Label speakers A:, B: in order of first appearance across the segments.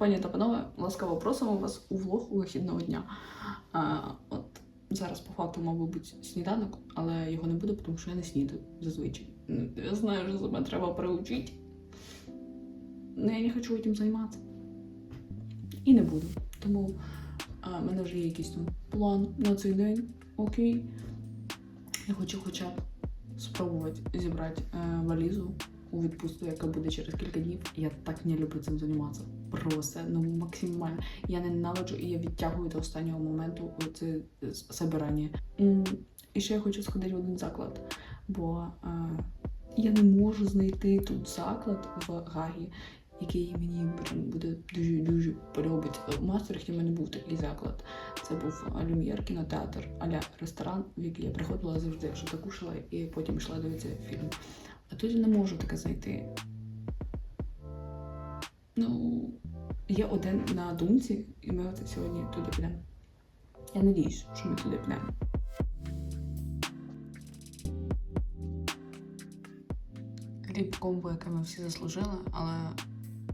A: Пані та панове, ласкаво просимо вас у влог вихідного дня. А, от зараз по факту бути сніданок, але його не буде, тому що я не снідаю зазвичай. Ну, Я знаю, що себе треба приучити. Але я не хочу цим займатися. І не буду. Тому в мене вже є якийсь там план на цей день. Окей. Я хочу хоча б спробувати зібрати е, валізу у відпустку, яка буде через кілька днів. Я так не люблю цим займатися. Просто ну максимально. Я ненавиджу і я відтягую до останнього моменту це собирання. І ще я хочу сходити в один заклад, бо е, я не можу знайти тут заклад в Гагі, який мені буде дуже дуже подобатися. В Мастерхі в мене був такий заклад. Це був Люм'єр кінотеатр, аля ресторан, в який я приходила завжди, що кушала і потім йшла дивитися фільм. А я не можу таке знайти. Ну, є один на думці, і ми от сьогодні туди підемо. Я надіюсь, що ми туди підемо. Хліб комбо, яке ми всі заслужили, але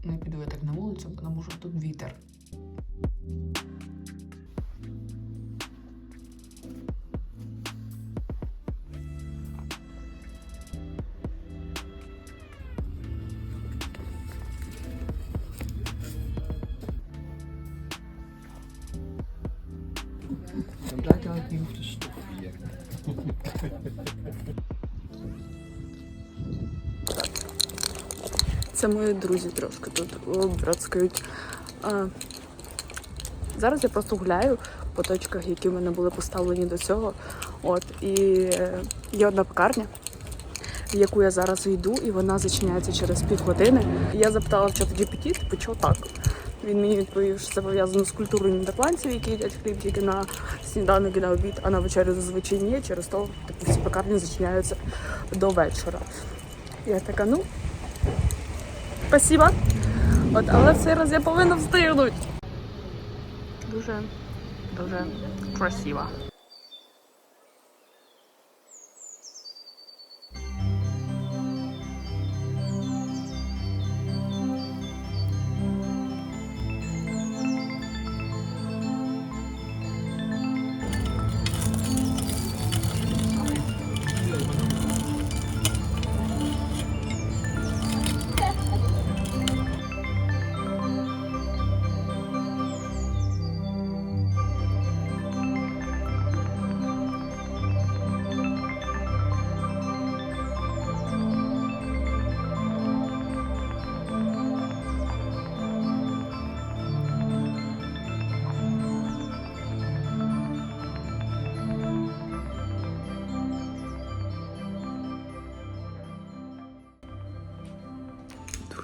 A: не піду я так на вулицю, тому що тут вітер.
B: Niet hoef te stoppen hier.
A: Це мої друзі трошки тут братскають. Зараз я просто гуляю по точках, які в мене були поставлені до цього. От, і е, є одна пекарня, в яку я зараз йду, і вона зачиняється через півгодини. Я запитала в чат GPT, типу, чого так? Він мені відповів, що це пов'язано з культурою нідерландців, які їдять хліб тільки на сніданок і на обід, а на вечерю зазвичай ні. Через то типу, всі пекарні зачиняються до вечора. Я така, ну, спасіба. От, але в цей раз я повинна встигнути. Дуже, дуже красиво.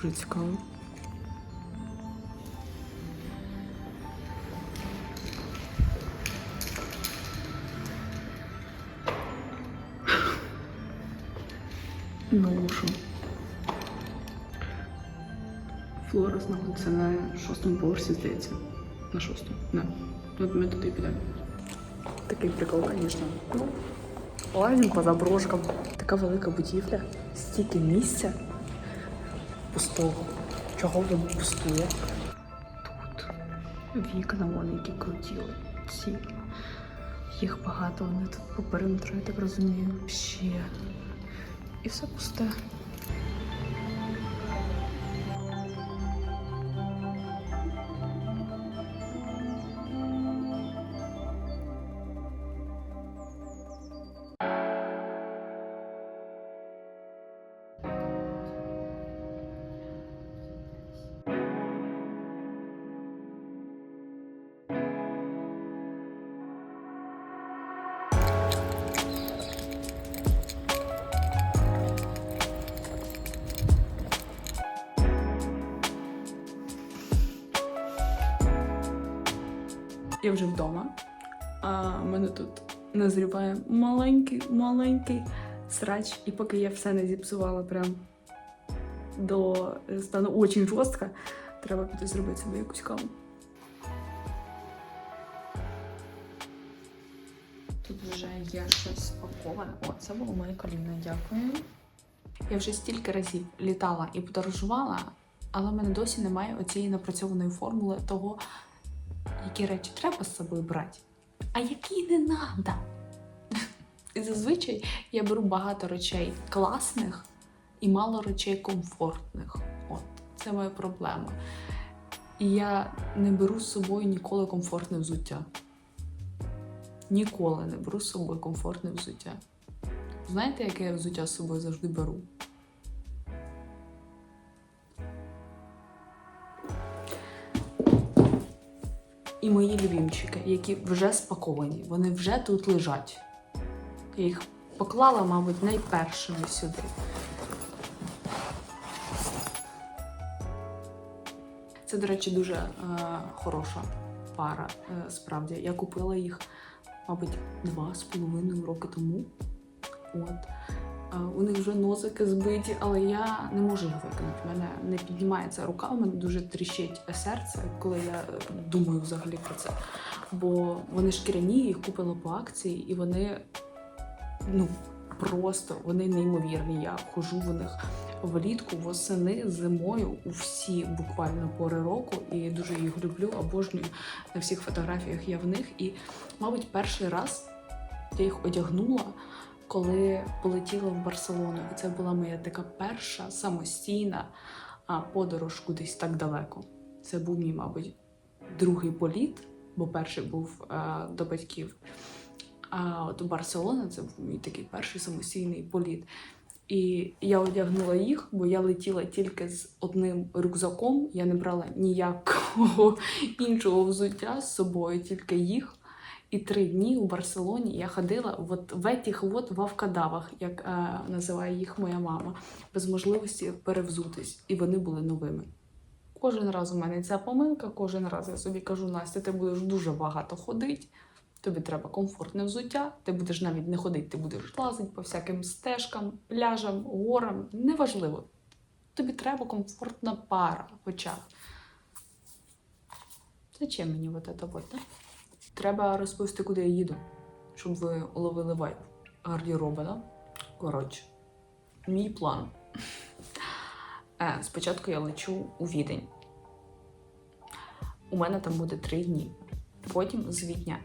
A: Дуже цікаво. Ну що? Флора знаходиться на шостому поверсі, здається. На шостому. Не. От ми туди підемо. Такий прикол, звісно. Ну, лазимо по заброшкам. Така велика будівля, стільки місця пустого. Чого воно пустує? Тут вікна вони які крутіли. Ці. Їх багато, вони тут по периметру, я так розумію. Ще. І все пусте. Я вже вдома. А мене тут назріває маленький, маленький срач. І поки я все не зіпсувала прям до стану очень жорстко, треба піти зробити собі якусь каву. Тут вже є щось паковане. О, це було моє коліно, дякую. Я вже стільки разів літала і подорожувала, Але в мене досі немає оцієї напрацьованої формули того, які речі треба з собою брати, а які не треба. І зазвичай я беру багато речей класних і мало речей комфортних. От, це моя проблема. І я не беру з собою ніколи комфортне взуття. Ніколи не беру з собою комфортне взуття. Знаєте, яке я взуття з собою завжди беру? І мої любімчики, які вже спаковані, вони вже тут лежать. Я їх поклала, мабуть, найпершими сюди. Це, до речі, дуже е, хороша пара. Е, справді. Я купила їх, мабуть, два з половиною роки тому. От. У них вже носики збиті, але я не можу їх викинути. У мене не піднімається рука, у мене дуже тріщить серце, коли я е, думаю взагалі про це. Бо вони шкіряні, їх купила по акції, і вони ну просто вони неймовірні. Я ходжу в них влітку, восени, зимою у всі буквально пори року, і дуже їх люблю, обожнюю. На всіх фотографіях я в них. І, мабуть, перший раз я їх одягнула, коли полетіла в Барселону. І це була моя така перша самостійна подорож кудись так далеко. Це був мій, мабуть, другий політ, бо перший був а, до батьків. А от Барселона це був мій такий перший самостійний політ. І я одягнула їх, бо я летіла тільки з одним рюкзаком. Я не брала ніякого іншого взуття з собою, тільки їх. І три дні у Барселоні я ходила от в етіх от вавкадавах, як е, називає їх моя мама, без можливості перевзутись. І вони були новими. Кожен раз у мене ця помилка, кожен раз я собі кажу, Настя, ти будеш дуже багато ходити. Тобі треба комфортне взуття, ти будеш навіть не ходити, ти будеш лазити по всяким стежкам, пляжам, горам. Неважливо. Тобі треба комфортна пара в очах. Зачем мені от це вот, да? Треба розповісти, куди я їду, щоб ви уловили вайб гардероба, да? Коротше, мій план. Е, спочатку я лечу у відень. У мене там буде три дні. Потім з Відня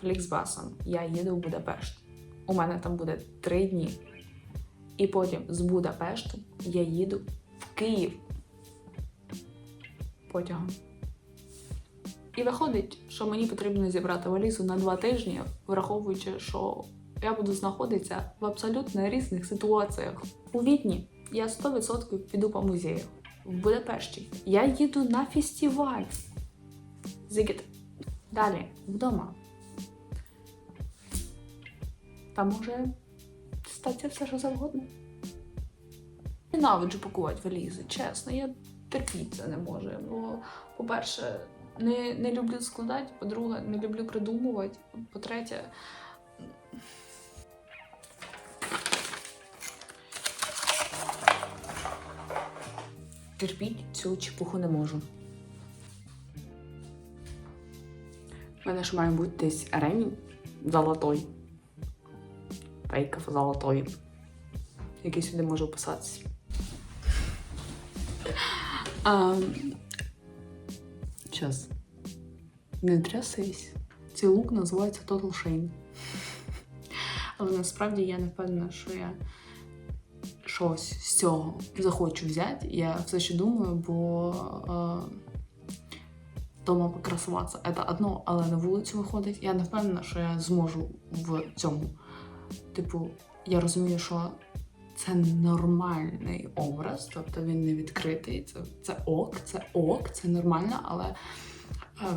A: Фліксбасом я їду в Будапешт. У мене там буде три дні. І потім з Будапешту я їду в Київ потягом. І виходить, що мені потрібно зібрати валізу на два тижні, враховуючи, що я буду знаходитися в абсолютно різних ситуаціях. У Відні я 100% піду по музею. В Будапешті я їду на фестиваль. Зігіт. Далі вдома. Там може статися все, що завгодно. Ненавиджу пакувати валізи, чесно, я терпіти це не можу. Бо, по-перше, не, не люблю складати, по-друге, не люблю придумувати. По-третє, терпіть цю чепуху не можу. У мене ж має бути десь ремінь золотой. Фейков золотой. Який сюди може вписатися. А, Час. Не трясись. Цей лук називається Total Shane. Але насправді я не впевнена, що я щось з цього захочу взяти. Я все ще думаю, бо е, покрасуватися це одно, але на вулицю виходить. Я не впевнена, що я зможу в цьому. Типу, я розумію, що це нормальний образ, тобто він не відкритий. Це, це ок, це ок, це нормально, але е,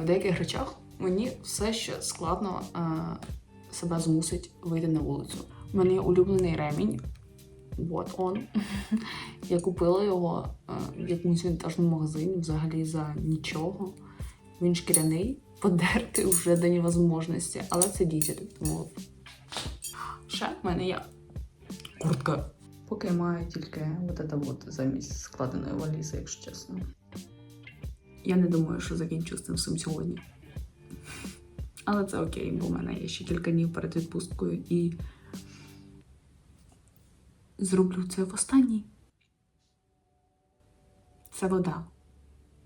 A: в деяких речах мені все ще складно е, себе змусить вийти на вулицю. У мене є улюблений ремінь. От он. Я купила його е, в якомусь вінтажному магазині взагалі за нічого. Він шкіряний, подертий вже до невозможності, але це дізель, тому ще в мене є куртка. Поки я маю тільки от це от замість складеної валізи, якщо чесно. Я не думаю, що закінчу з цим всім сьогодні. Але це окей, бо в мене є ще кілька днів перед відпусткою і зроблю це в останній. це вода.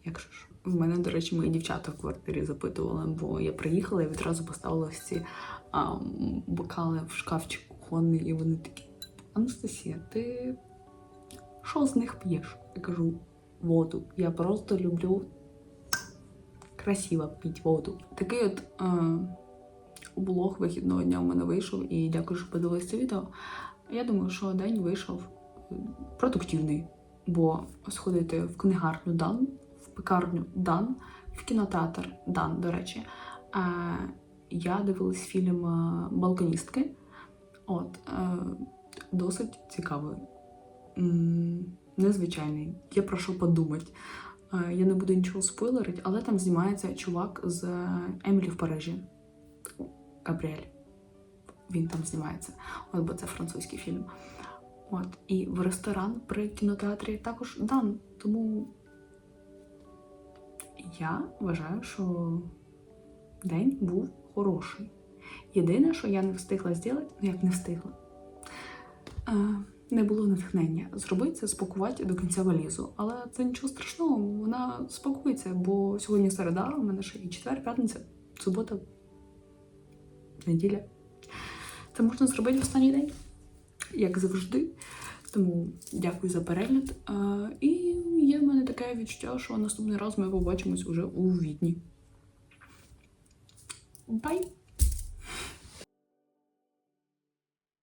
A: Якщо ж. В мене, до речі, мої дівчата в квартирі запитували, бо я приїхала і відразу поставила ці а, бокали в шкафчик кухонний, і вони такі: Анастасія, ти що з них п'єш? Я кажу, воду. Я просто люблю красиво пити воду. Такий от е, блог вихідного дня у мене вийшов, і дякую, що подивилися це відео. Я думаю, що день вийшов е, продуктивний, бо сходити в книгарню Дан, в пекарню Дан, в кінотеатр Дан, до речі. Е, я дивилась фільм е, Балконістки. От, е, досить цікавий. Незвичайний. Є про що подумати. Я не буду нічого спойлерити, але там знімається чувак з Емілі в Парижі. Габріель. Він там знімається. От, бо це французький фільм. От. І в ресторан при кінотеатрі також дан. Тому я вважаю, що день був хороший. Єдине, що я не встигла зробити, ну як не встигла, не було натхнення зробити це, спакувати до кінця валізу. Але це нічого страшного, вона спакується, бо сьогодні середа, у мене ще і четвер, п'ятниця, субота, неділя. Це можна зробити в останній день, як завжди. Тому дякую за перегляд. Е, І є в мене таке відчуття, що наступний раз ми побачимось уже у Відні. Бай!